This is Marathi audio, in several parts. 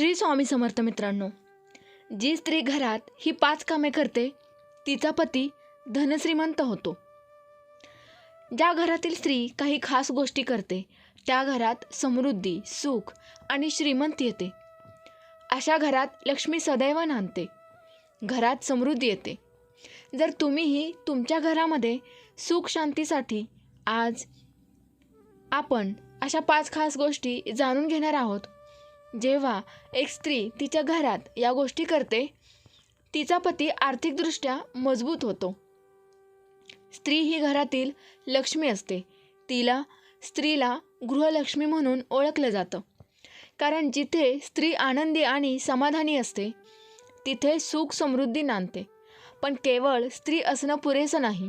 श्री स्वामी समर्थ मित्रांनो जी स्त्री घरात ही पाच कामे करते तिचा पती धनश्रीमंत होतो. ज्या घरातील स्त्री काही खास गोष्टी करते त्या घरात समृद्धी सुख आणि श्रीमंत येते. अशा घरात लक्ष्मी सदैव नांदते. घरात समृद्धी येते. जर तुम्हीही तुमच्या घरामध्ये सुख शांतीसाठी आज आपण अशा पाच खास गोष्टी जाणून घेणार आहोत जेव्हा एक स्त्री तिच्या घरात या गोष्टी करते तिचा पती आर्थिकदृष्ट्या मजबूत होतो. स्त्री ही घरातील लक्ष्मी असते. तिला स्त्रीला गृहलक्ष्मी म्हणून ओळखलं जातं. कारण जिथे स्त्री आनंदी आणि समाधानी असते तिथे सुख समृद्धी नांदते. पण केवळ स्त्री असणं पुरेसं नाही.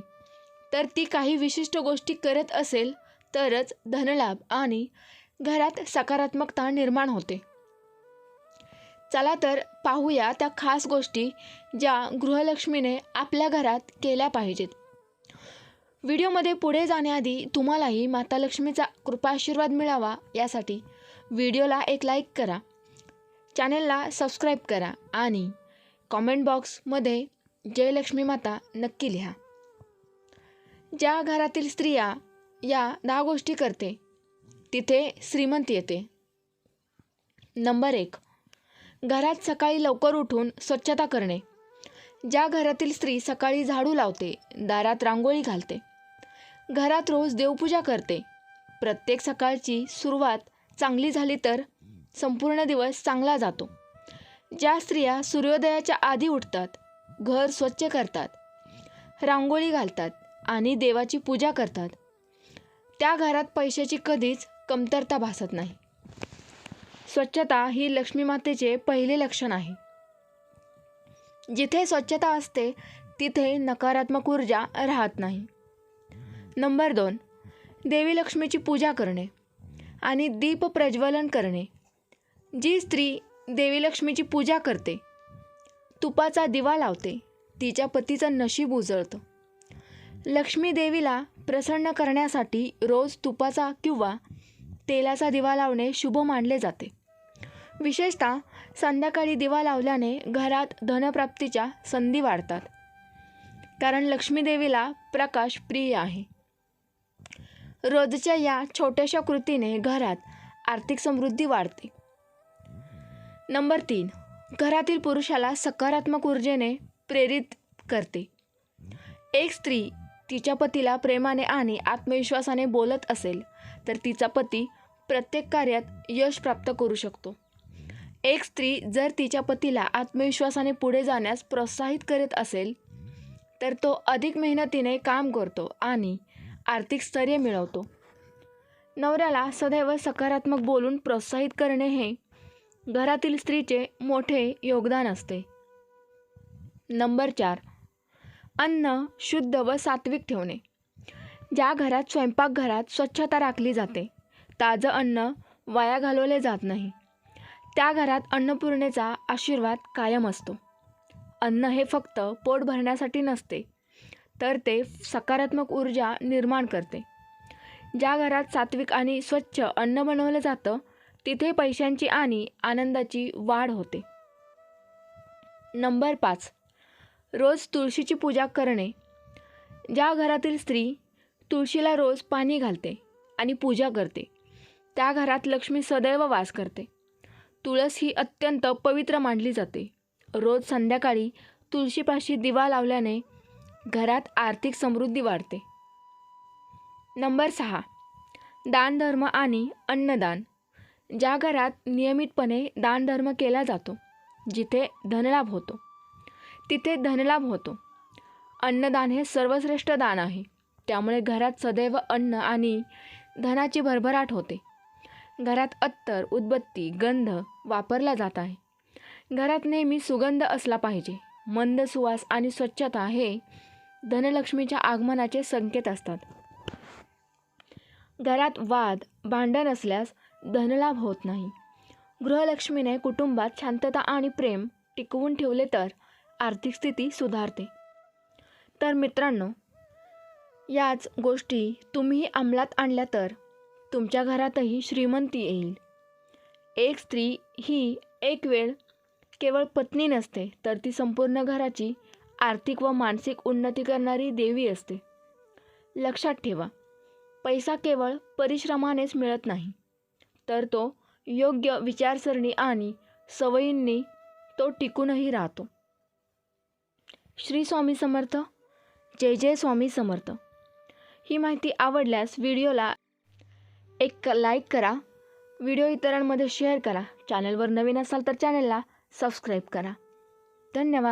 तर ती काही विशिष्ट गोष्टी करत असेल तरच धनलाभ आणि घरात सकारात्मकता निर्माण होते. चला तर पाहूया त्या खास गोष्टी ज्या गृहलक्ष्मीने आपल्या घरात केल्या पाहिजेत. व्हिडिओमध्ये पुढे जाण्याआधी तुम्हालाही माता लक्ष्मीचा कृपाशीर्वाद मिळावा यासाठी व्हिडिओला एक लाईक करा चॅनेलला सबस्क्राईब करा आणि कॉमेंट बॉक्समध्ये जय लक्ष्मी माता नक्की लिहा. ज्या घरातील स्त्रिया या दहा गोष्टी करते तिथे श्रीमंत येते. नंबर एक घरात सकाळी लवकर उठून स्वच्छता करणे. ज्या घरातील स्त्री सकाळी झाडू लावते दारात रांगोळी घालते. घरात रोज देवपूजा करते. प्रत्येक सकाळची सुरुवात चांगली झाली तर संपूर्ण दिवस चांगला जातो. ज्या स्त्रिया सूर्योदयाच्या आधी उठतात घर स्वच्छ करतात रांगोळी घालतात आणि देवाची पूजा करतात. त्या घरात पैशाची कधीच कमतरता भासत नाही. स्वच्छता ही लक्ष्मी मातेचे पहिले लक्षण आहे. जिथे स्वच्छता असते तिथे नकारात्मक ऊर्जा राहत नाही. नंबर दोन देवी लक्ष्मीची पूजा करणे आणि दीप प्रज्वलन करणे. जी स्त्री देवी लक्ष्मीची पूजा करते तुपाचा दिवा लावते तिच्या पतीचं नशीब उजळतं. लक्ष्मी देवीला प्रसन्न करण्यासाठी रोज तुपाचा किंवा तेलाचा दिवा लावणे शुभ मानले जाते. विशेषतः संध्याकाळी दिवा लावल्याने घरात धनप्राप्तीच्या संधी वाढतात. कारण लक्ष्मीदेवीला प्रकाश प्रिय आहे. रोजच्या या छोट्याशा कृतीने घरात आर्थिक समृद्धी वाढते. नंबर तीन. घरातील पुरुषाला सकारात्मक ऊर्जेने प्रेरित करते. एक स्त्री तिच्या पतीला प्रेमाने आणि आत्मविश्वासाने बोलत असेल तर तिचा पती प्रत्येक कार्यात यश प्राप्त करू शकतो. एक स्त्री जर तिच्या पतीला आत्मविश्वासाने पुढे जाण्यास प्रोत्साहित करीत असेल तर तो अधिक मेहनतीने काम करतो आणि आर्थिक स्थैर्य मिळवतो. नवऱ्याला सदैव सकारात्मक बोलून प्रोत्साहित करणे हे घरातील स्त्रीचे मोठे योगदान असते. नंबर चार अन्न शुद्ध व सात्विक ठेवणे. ज्या घरात स्वयंपाकघरात स्वच्छता राखली जाते ताजं अन्न वाया घालवले जात नाही. त्या घरात अन्नपूर्णेचा आशीर्वाद कायम असतो. अन्न हे फक्त पोट भरण्यासाठी नसते तर ते सकारात्मक ऊर्जा निर्माण करते. ज्या घरात सात्विक आणि स्वच्छ अन्न बनवलं जातं तिथे पैशांची आणि आनंदाची वाढ होते. नंबर पाच. रोज तुळशीची पूजा करणे. ज्या घरातील स्त्री तुळशीला रोज पाणी घालते आणि पूजा करते त्या घरात लक्ष्मी सदैव वास करते. तुळस ही अत्यंत पवित्र मानली जाते. रोज संध्याकाळी तुळशीपाशी दिवा लावल्याने घरात आर्थिक समृद्धी वाढते. नंबर सहा. दानधर्म आणि अन्नदान. ज्या घरात नियमितपणे दानधर्म केला जातो जिथे धनलाभ होतो तिथे धनलाभ होतो. अन्नदान हे सर्वश्रेष्ठ दान आहे. त्यामुळे घरात सदैव अन्न आणि धनाची भरभराट होते. घरात अत्तर उदबत्ती गंध वापरला जात आहे. घरात नेहमी सुगंध असला पाहिजे. मंद सुवास आणि स्वच्छता हे धनलक्ष्मीच्या आगमनाचे संकेत असतात. घरात वाद भांडण असल्यास धनलाभ होत नाही. गृहलक्ष्मीने कुटुंबात शांतता आणि प्रेम टिकवून ठेवले तर आर्थिक स्थिती सुधारते. तर मित्रांनो याच गोष्टी तुम्ही अंमलात आणल्या तर तुमच्या घरातही श्रीमंती येईल. एक स्त्री ही एक वेळ केवळ पत्नी नसते तर ती संपूर्ण घराची आर्थिक व मानसिक उन्नती करणारी देवी असते. लक्षात ठेवा पैसा केवळ परिश्रमानेच मिळत नाही तर तो योग्य विचारसरणी आणि सवयींनी तो टिकूनही राहतो. श्री स्वामी समर्थ. जय जय स्वामी समर्थ. ही माहिती आवडल्यास व्हिडिओला एक लाईक करा. व्हिडिओ इतरांमध्ये शेअर करा. चॅनलवर नवीन असाल तर चॅनलला सबस्क्राईब करा. धन्यवाद.